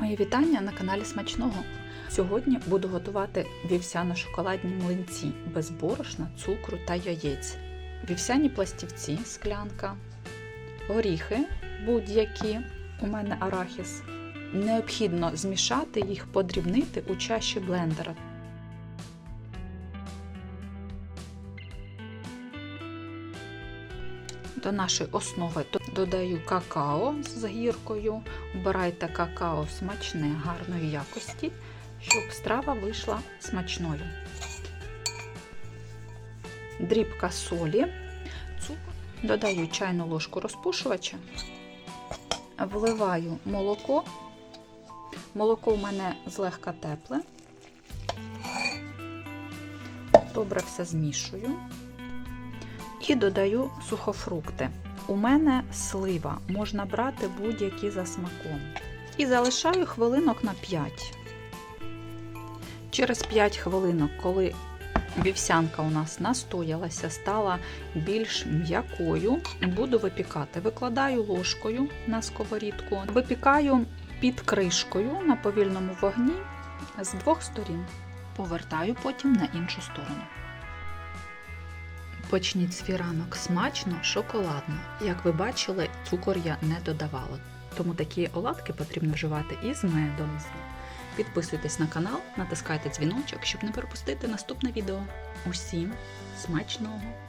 Мої вітання на каналі Смачного. Сьогодні буду готувати вівсяно-шоколадні млинці без борошна, цукру та яєць. Вівсяні пластівці, склянка, горіхи будь-які. У мене арахіс. Необхідно змішати їх, подрібнити у чаші блендера. До нашої основи додаю какао з гіркою. Обирайте какао смачне, гарної якості, щоб страва вийшла смачною. Дрібка солі, цукор. Додаю чайну ложку розпушувача, вливаю молоко. Молоко у мене злегка тепле. Добре все змішую. І додаю сухофрукти. У мене слива, можна брати будь-які за смаком. І залишаю хвилинок на 5. Через 5 хвилинок, коли вівсянка у нас настоялася, стала більш м'якою, буду випікати. Викладаю ложкою на сковорідку, випікаю під кришкою на повільному вогні з двох сторін. Повертаю потім на іншу сторону. Почніть свій ранок смачно, шоколадно. Як ви бачили, цукор я не додавала, тому такі оладки потрібно вживати із медом. Підписуйтесь на канал, натискайте дзвіночок, щоб не пропустити наступне відео. Усім смачного!